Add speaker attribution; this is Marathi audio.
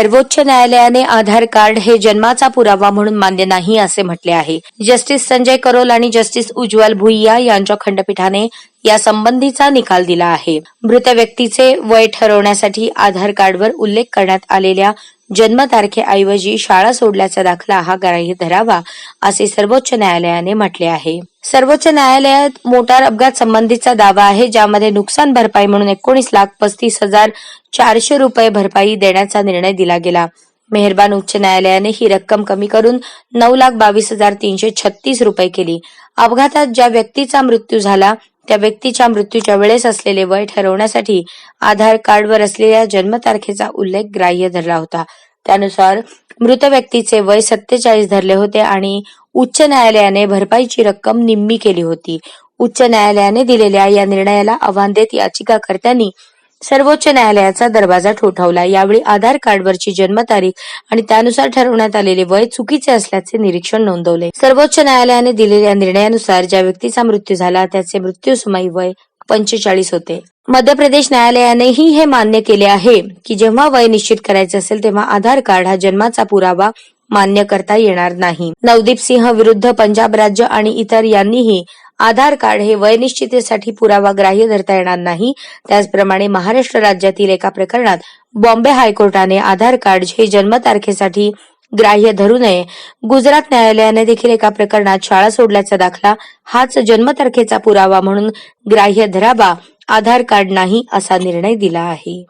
Speaker 1: सर्वोच्च न्यायालयाने आधार कार्ड हे जन्माचा पुरावा म्हणून मान्य नाही असे म्हटले आहे. जस्टिस संजय करोल आणि जस्टिस उज्ज्वल भुईया यांच्या खंडपीठाने या संबंधीचा निकाल दिला आहे. मृत व्यक्तीचे वय ठरवण्यासाठी आधार कार्डवर उल्लेख करण्यात आलेल्या जन्मतारखेऐवजी शाळा सोडल्याचा दाखला हा ग्राह्य धरावा असे सर्वोच्च न्यायालयाने म्हटले आहे. सर्वोच्च न्यायालयात मोटार अपघात संबंधीचा दावा आहे ज्यामध्ये नुकसान भरपाई म्हणून एकोणीस लाख पस्तीस हजार चारशे रुपये भरपाई देण्याचा निर्णय दिला गेला. मेहरबान उच्च न्यायालयाने ही रक्कम कमी करून नऊ लाख बावीस हजार तीनशे छत्तीस रुपये केली. अपघातात ज्या व्यक्तीचा मृत्यू झाला त्या व्यक्तीच्या मृत्यूच्या वेळेस असलेले वय ठरवण्यासाठी आधार कार्डवर असलेल्या जन्मतारखेचा उल्लेख ग्राह्य धरला होता. त्यानुसार मृत व्यक्तीचे वय सत्तेचाळीस धरले होते आणि उच्च न्यायालयाने भरपाईची रक्कम निम्मी केली होती. उच्च न्यायालयाने दिलेल्या या निर्णयाला आव्हान देत याचिकाकर्त्यांनी सर्वोच्च न्यायालयाचा दरवाजा ठोठावला. यावेळी आधार कार्डवरची जन्मतारीख आणि त्यानुसार ठरवण्यात आलेले वय चुकीचे असल्याचे निरीक्षण नोंदवले. सर्वोच्च न्यायालयाने दिलेल्या निर्णयानुसार ज्या व्यक्तीचा मृत्यू झाला त्याचे मृत्यूसमयी वय पंचेचाळीस होते. मध्य प्रदेश न्यायालयानेही हे मान्य केले आहे की जेव्हा वय निश्चित करायचे असेल तेव्हा आधार कार्ड हा जन्माचा पुरावा मान्य करता येणार नाही. नवदीप सिंह विरुद्ध पंजाब राज्य आणि इतर यांनीही आधार कार्ड हे वय निश्चितेसाठी पुरावा ग्राह्य धरता येणार नाही. त्याचप्रमाणे महाराष्ट्र राज्यातील एका प्रकरणात बॉम्बे हायकोर्टाने आधार कार्ड हे जन्मतारखेसाठी ग्राह्य धरू नये. गुजरात न्यायालयाने देखील एका प्रकरणात शाळा सोडल्याचा दाखला हाच जन्मतारखेचा पुरावा म्हणून ग्राह्य धरावा आधार कार्ड नाही असा निर्णय दिला आहे.